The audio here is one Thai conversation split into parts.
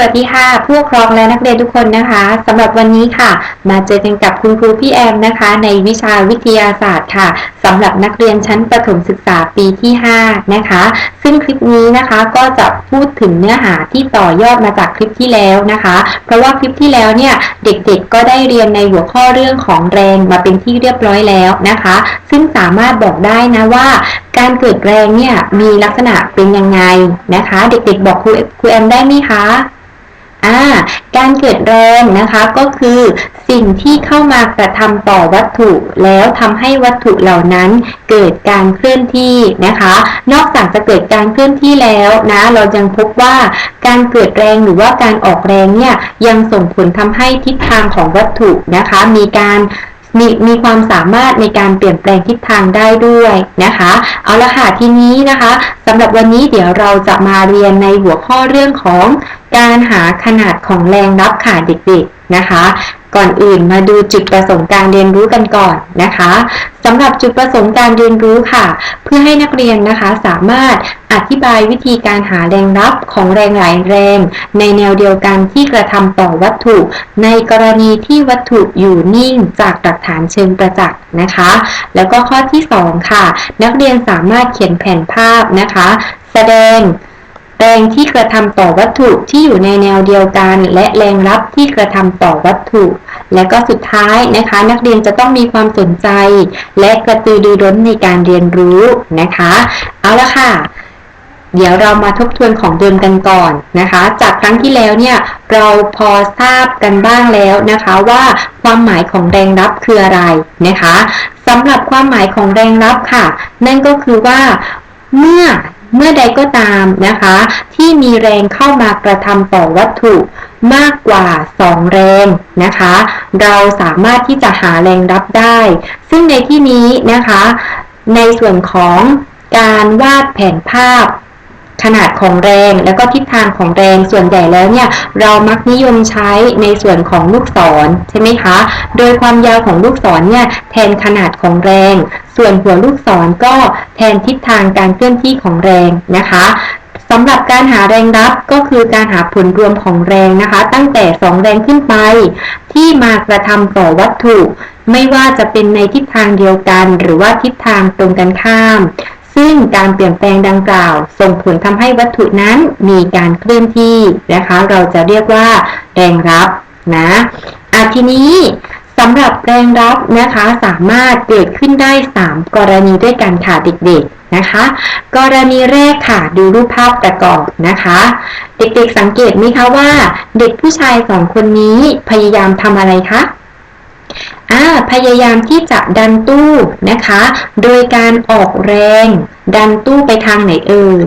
สวัสดีค่ะผู้ปกครองและนักเรียนทุกคนนะคะสำหรับวันนี้ค่ะ มาเจอกันกับคุณครูพี่แอมนะคะ ในวิชาวิทยาศาสตร์ค่ะสำหรับนักเรียนชั้นประถมศึกษาปีที่ 5 นะคะ ซึ่งคลิปนี้นะคะก็จะพูดถึงเนื้อหาที่ต่อยอดมาจากคลิปที่แล้วนะคะ เพราะว่าคลิปที่แล้วเนี่ยเด็กๆก็ได้เรียนในหัวข้อเรื่องของแรงมาเป็นที่เรียบร้อยแล้วนะคะ ซึ่งสามารถบอกได้นะว่าการเกิดแรงเนี่ยมีลักษณะเป็นยังไงนะคะ เด็กๆ บอกครูครูแอมได้ไหมคะ อ่าการเกิดแรงนะคะก็คือสิ่งที่เข้ามากระทำต่อวัตถุแล้วทำให้วัตถุเหล่านั้นเกิดการเคลื่อนที่นะคะ นอกจากจะเกิดการเคลื่อนที่แล้วนะเรายังพบว่าการเกิดแรงหรือว่าการออกแรงเนี่ยยังส่งผลทำให้ทิศทางของวัตถุนะคะ มีการมีมีความสามารถในการเปลี่ยนแปลงทิศทางได้ด้วยนะคะ เอาละค่ะทีนี้นะคะสำหรับวันนี้เดี๋ยวเราจะมาเรียนในหัวข้อเรื่องของ การหาขนาดของแรงรับค่ะเด็กๆนะคะ ก่อนอื่นมาดูจุดประสงค์การเรียนรู้กันก่อนนะคะสำหรับจุดประสงค์การเรียนรู้ค่ะ เพื่อให้นักเรียนนะคะสามารถอธิบายวิธีการหาแรงรับของแรงหลายแรง ในแนวเดียวกันที่กระทำต่อวัตถุ ในกรณีที่วัตถุอยู่นิ่งจากหลักฐานเชิงประจักษ์นะคะ แล้วก็ข้อที่ 2 ค่ะ นักเรียนสามารถเขียนแผนภาพนะคะ แสดง แรงที่กระทำต่อวัตถุที่อยู่ในแนวเดียวกัน และแรงรับที่กระทำต่อวัตถุ และก็สุดท้ายนะคะ นักเรียนจะต้องมีความสนใจ และกระตือรือร้นในการเรียนรู้นะคะ เอาละค่ะเดี๋ยวเรามาทบทวนของเดิมกันก่อนนะคะ จากครั้งที่แล้วเนี่ยเราพอทราบกันบ้างแล้วนะคะว่าความหมายของแรงรับคืออะไรนะคะสำหรับความหมายของแรงรับค่ะ นั่นก็คือว่าเมื่อ เมื่อใดก็ตามนะคะ ที่มีแรงเข้ามากระทำต่อวัตถุมากกว่า 2 แรงนะคะ เราสามารถที่จะหาแรงรับได้ ซึ่งในที่นี้นะคะ ในส่วนของการวาดแผนภาพ ขนาดของแรง และก็ทิศทางของแรงส่วนใหญ่แล้วเนี่ยเรามักนิยมใช้ในส่วนของลูกศรใช่ไหมคะ โดยความยาวของลูกศรเนี่ยแทนขนาดของแรง ส่วนหัวลูกศรก็แทนทิศทางการเคลื่อนที่ของแรงนะคะสำหรับการหาแรงรับก็คือการหาผลรวมของแรงนะคะ ตั้งแต่ 2 แรงขึ้นไป ที่มากระทำต่อวัตถุ ไม่ว่าจะเป็นในทิศทางเดียวกัน หรือว่าทิศทางตรงกันข้าม ซึ่งการเปลี่ยนแปลงดังกล่าว ส่งผลทำให้วัตถุนั้นมีการเคลื่อนที่นะคะ เราจะเรียกว่าแรงรับนะอะทีนี้สำหรับแรงรับนะคะสามารถเกิดขึ้นได้ 3 กรณีด้วยกันค่ะเด็กๆนะคะ กรณีแรกค่ะดูรูปภาพประกอบนะคะ เด็กๆสังเกตไหมคะว่า เด็กผู้ชายสองคนนี้พยายามทำอะไรคะ อ่าพยายามที่จะดันตู้นะคะ โดยการออกแรง ดันตู้ไปทางไหนเอ่ย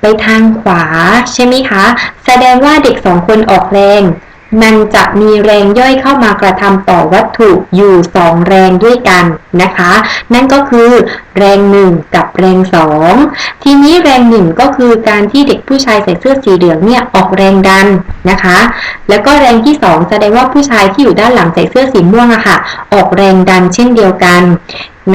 ไปทางขวาใช่ไหมคะ แสดงว่าเด็กสองคนออกแรง มันจะมีแรงย่อยเข้ามากระทำต่อวัตถุอยู่สองแรงด้วยกันนะคะ นั่นก็คือแรงหนึ่งกับแรงสองทีนี้แรงหนึ่งก็คือการที่เด็กผู้ชายใส่เสื้อสีเหลืองเนี่ยออกแรงดันนะคะ แล้วก็แรงที่สองแสดงว่าผู้ชายที่อยู่ด้านหลังใส่เสื้อสีม่วงอะค่ะ ออกแรงดันเช่นเดียวกัน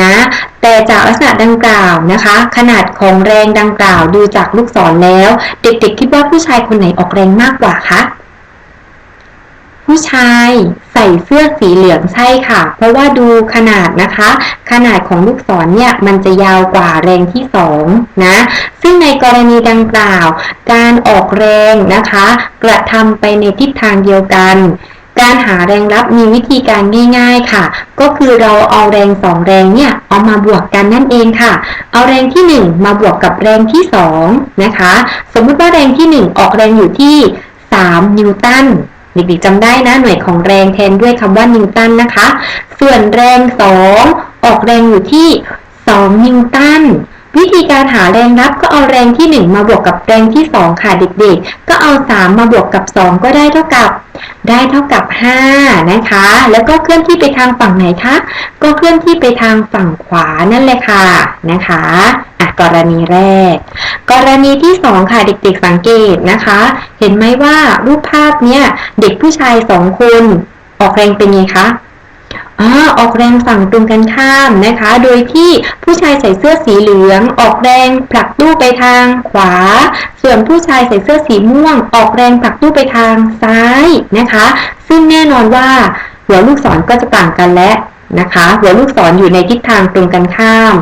นะแต่จากลักษณะดังกล่าวนะคะ ขนาดของแรงดังกล่าวดูจากลูกศรแล้ว เด็กๆคิดว่าผู้ชายคนไหนออกแรงมากกว่าคะ ผู้ชายใส่เสื้อสีเหลืองใช่ค่ะ เพราะว่าดูขนาดนะคะ ขนาดของลูกศรเนี่ยมันจะยาวกว่าแรงที่สองนะ ซึ่งในกรณีดังกล่าว การออกแรงนะคะ กระทำไปในทิศทางเดียวกัน การหาแรงรับมีวิธีการง่ายๆค่ะ ก็คือเราเอาแรงสองแรงเนี่ยเอามาบวกกันนั่นเองค่ะ เอาแรงที่หนึ่งมาบวกกับแรงที่สองนะคะ สมมุติว่าแรงที่หนึ่งออกแรงอยู่ที่สามนิวตัน เด็กๆจำได้นะ หน่วยของแรงแทนด้วยคำว่านิวตันนะคะ ส่วนแรง 2 ออกแรงอยู่ที่ 2 นิวตัน วิธีการหาแรงรับก็เอาแรงที่ 1 มาบวกกับแรงที่ 2 ค่ะเด็กๆ ก็เอา 3 มาบวกกับ 2 ก็ได้เท่ากับ ได้เท่ากับ 5 นะคะ แล้วก็เคลื่อนที่ไปทางฝั่งไหนคะ ก็เคลื่อนที่ไปทางฝั่งขวานั่นเลยค่ะนะคะอะกรณีแรก กรณีที่ 2 ค่ะเด็กๆสังเกตนะคะ เห็นไหมว่ารูปภาพเนี้ยเด็กผู้ชาย2คนออกแรงเป็นไงคะอ่าออกแรงฝั่งตรงกันข้ามนะคะ โดยที่ผู้ชายใส่เสื้อสีเหลือง ออกแรงผลักตู้ไปทางขวา ส่วนผู้ชายใส่เสื้อสีม่วง ออกแรงผลักตู้ไปทางซ้ายนะคะ ซึ่งแน่นอนว่าหัวลูกศรก็จะต่างกันและนะคะ หัวลูกศรออยู่ในทิศทางตรงกันข้าม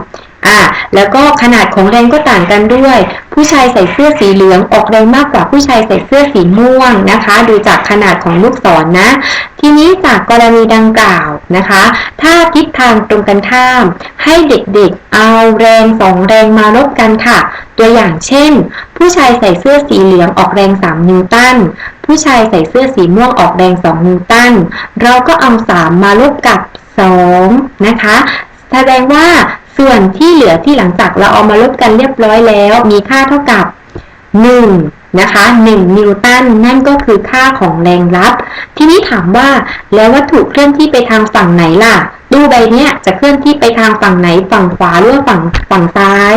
อ่าแล้วก็ขนาดของแรงก็ต่างกันด้วย ผู้ชายใส่เสื้อสีเหลืองออกแรงมากกว่าผู้ชายใส่เสื้อสีม่วงนะคะ ดูจากขนาดของลูกศรนนะ ทีนี้จากกรณีดังกล่าวนะคะ ถ้าทิศทางตรงกันข้าม ให้เด็กๆเอาแรงสองแรงมาลบกันค่ะ ตัวอย่างเช่น ผู้ชายใส่เสื้อสีเหลืองออกแรง 3 นิวตันผู้ชายใส่เสื้อสีม่วงออกแรง 2 นิวตันเราก็เอา 3 มาลบกับ 2 นะคะแสดงว่า ส่วนที่เหลือที่หลังจากเราเอามาลบกันเรียบร้อยแล้ว มีค่าเท่ากับ 1 นะคะ 1 นิวตันนั่นก็คือค่าของแรงรับ ทีนี้ถามว่าแล้ววัตถุเคลื่อนที่ไปทางฝั่งไหนล่ะตู้ใบเนี้ยจะเคลื่อนที่ไปทางฝั่งไหนฝั่งขวาหรือว่าฝั่งฝั่งซ้าย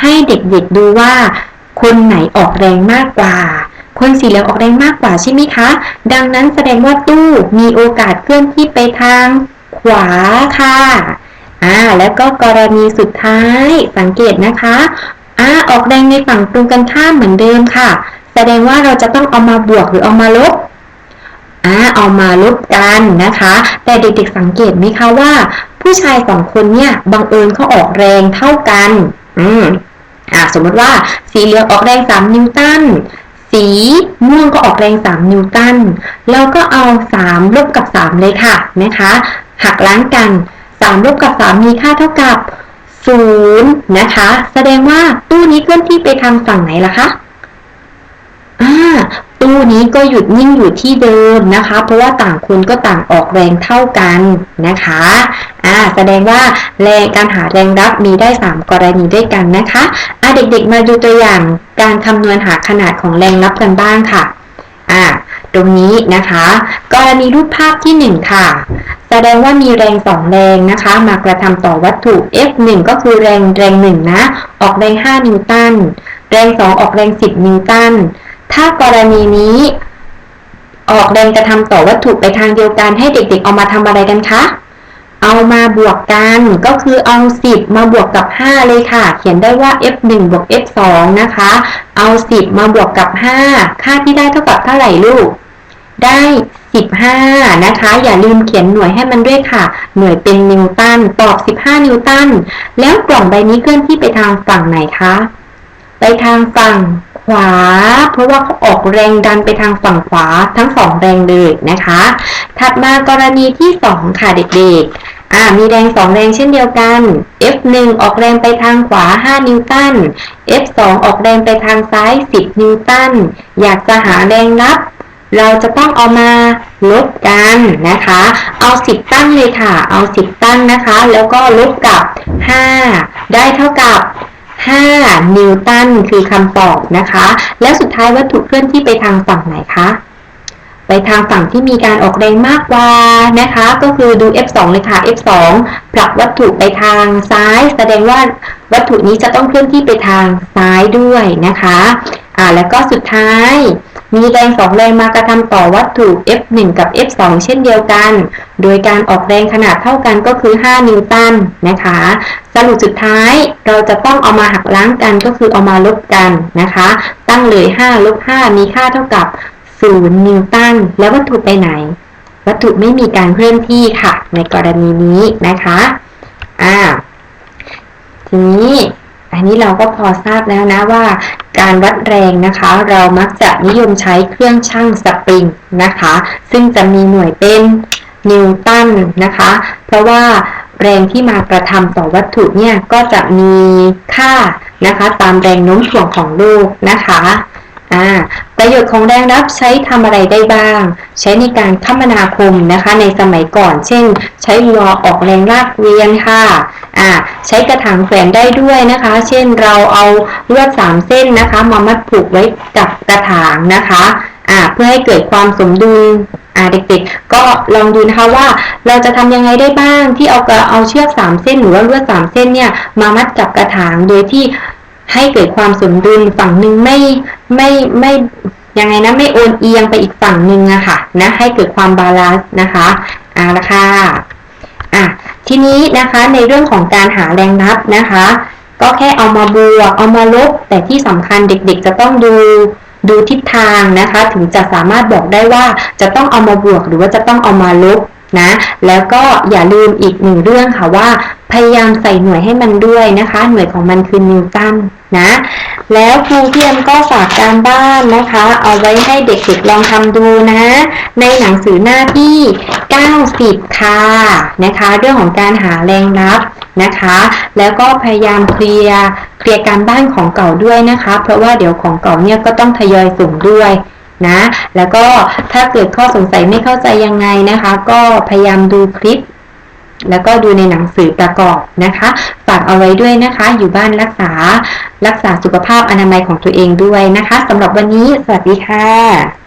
ให้เด็กๆดูว่าคนไหนออกแรงมากกว่า คนสีเหลืองออกแรงมากกว่าใช่ไหมคะ ดังนั้นแสดงว่าตู้มีโอกาสเคลื่อนที่ไปทางขวาค่ะ อ่าแล้วก็กรณีสุดท้ายสังเกตนะคะอ่าออกแรงในฝั่งตรงกันข้ามเหมือนเดิมค่ะ แสดงว่าเราจะต้องเอามาบวกหรือเอามาลบอ่าเอามาลบกันนะคะ แต่เด็กๆสังเกตไหมคะว่า ผู้ชายสองคนเนี่ยบังเอิญเขาออกแรงเท่ากัน อืมอ่าสมมติว่าสีเหลืองออกแรง 3 นิวตันสีม่วงก็ออกแรง 3 นิวตัน เราก็เอา 3 ลบกับ 3 เลยค่ะนะคะ หักล้างกัน 3ลบกับ 3 มีค่าเท่ากับ 0 นะคะ แสดงว่าตู้นี้เคลื่อนที่ไปทางฝั่งไหนล่ะคะอ่าตู้นี้ก็หยุดนิ่งอยู่ที่เดิมนะคะ เพราะว่าต่างคนก็ต่างออกแรงเท่ากันนะคะอ่าแสดงว่าแรงการหาแรงรับมีได้ 3 กรณีด้วยกันนะคะอ่าเด็กๆมาดูตัวอย่างการคำนวณหาขนาดของแรงรับกันบ้างค่ะอ่าตรงนี้นะคะ กรณีรูปภาพที่ 1 ค่ะ ดงว่ามีแรง2แรงนะคะ มากระทำต่อวัตถุ F1 ก็คือแรงแรง1นะ ออกแรง 5 นิวตัน แรง 2 ออกแรง 10 นิวตัน ถ้ากรณีนี้ ออกแรงกระทำต่อวัตถุไปทางเดียวกันให้เด็กๆ เอามาทำอะไรกันคะ เอามาบวกกันก็คือเอา 10 มาบวกกับ 5 เลยค่ะ เขียนได้ว่า f1 บวก f2 นะคะ เอา 10 มาบวกกับ 5 ค่าที่ได้เท่ากับเท่าไหร่ลูก ได้ 15 นะคะ อย่าลืมเขียนหน่วยให้มันด้วยค่ะ หน่วยเป็นนิวตันตอบ 15 นิวตัน แล้วกล่องใบนี้เคลื่อนที่ไปทางฝั่งไหนคะ ไปทางฝั่งขวา เพราะว่าเขาออกแรงดันไปทางฝั่งขวาทั้งสองแรงเลยนะคะ ถัดมากรณีที่ 2 ค่ะเด็กๆ อ่า มีแรง2แรงเช่นเดียวกัน F1 ออกแรงไปทางขวา 5 นิวตัน F2 ออกแรงไปทางซ้าย 10 นิวตัน อยากจะหาแรงรับ เราจะต้องเอามาลบกันนะคะ เอา 10 ตั้งเลยค่ะ เอา 10 ตั้งนะคะ แล้วก็ลบกับ 5 ได้เท่ากับ 5 นิวตันคือคำตอบนะคะ แล้วสุดท้ายวัตถุเคลื่อนที่ไปทางฝั่งไหนคะไปทางฝั่งที่มีการออกแรงมากกว่านะคะ ก็คือดู F2 เลยค่ะ F2 ผลักวัตถุไปทางซ้าย แสดงว่าวัตถุนี้จะต้องเคลื่อนที่ไปทางซ้ายด้วยนะคะ อ่าแล้วก็สุดท้าย มีแรงสองแรงมากระทำต่อวัตถุ F1 กับ F2 เช่นเดียวกัน โดยการออกแรงขนาดเท่ากันก็คือ 5 นิวตันนะคะ สรุปสุดท้ายเราจะต้องเอามาหักล้างกันก็คือเอามาลบกันนะคะ ตั้งเลย 5 ลบ 5 มีค่าเท่ากับ 0 นิวตัน แล้ววัตถุไปไหน วัตถุไม่มีการเคลื่อนที่ค่ะ ในกรณีนี้นะคะ อ่า ทีนี้ อันนี้เราก็พอทราบแล้วนะว่า การวัดแรงนะคะ เรามักจะนิยมใช้เครื่องชั่งสปริงนะคะ ซึ่งจะมีหน่วยเป็นนิวตันนะคะ เพราะว่าแรงที่มากระทำต่อวัตถุเนี่ยก็จะมีค่านะคะ ตามแรงโน้มถ่วงของโลกนะคะอ่า ประโยชน์ของแรงรับใช้ทำอะไรได้บ้าง ใช้ในการคมนาคมนะคะ ในสมัยก่อน เช่น ใช้วัวออกแรงลากเวียนค่ะอ่าใช้กระถางแขวนได้ด้วยนะคะ เช่นเราเอาลวดสามเส้นนะคะ มามัดผูกไว้กับกระถางนะคะอ่าเพื่อให้เกิดความสมดุลอ่าเด็กๆ ก็ลองดูนะคะว่าเราจะทำยังไงได้บ้างที่เอากระเอาเชือกสามเส้นหรือว่าลวดสามเส้นเนี่ยมามัดกับกระถางโดยที่ให้เกิดความสมดุลฝั่งหนึ่งไม่ ไม่ไม่ยังไงนะไม่โอนเอียงไปอีกฝั่งหนึ่งอะค่ะนะให้เกิดความบาลานซ์นะคะเอาละค่ะอะทีนี้นะคะในเรื่องของการหาแรงนับนะคะ ก็แค่เอามาบวกเอามาลบ แต่ที่สำคัญเด็กๆ จะต้องดูดูทิศทางนะคะ ถึงจะสามารถบอกได้ว่าจะต้องเอามาบวกหรือว่าจะต้องเอามาลบนะ แล้วก็อย่าลืมอีกหนึ่งเรื่องค่ะว่า พยายามใส่หน่วยให้มันด้วยนะคะ หน่วยของมันคือนิวตันนะ แล้วครูพี่เอ็มก็ฝากการบ้านนะคะ เอาไว้ให้เด็กๆลองทำดูนะ ในหนังสือหน้าที่ 90 ค่ะนะคะ เรื่องของการหาแรงรับนะคะ แล้วก็พยายามเคลียร์เคลียร์การบ้านของเก่าด้วยนะคะ เพราะว่าเดี๋ยวของเก่าเนี่ยก็ต้องทยอยส่งด้วยนะ แล้วก็ถ้าเกิดข้อสงสัยไม่เข้าใจยังไงนะคะ ก็พยายามดูคลิป แล้วก็ดูในหนังสือประกอบนะคะ ฝากเอาไว้ด้วยนะคะ อยู่บ้านรักษา รักษาสุขภาพอนามัยของตัวเองด้วยนะคะสำหรับวันนี้ สวัสดีค่ะ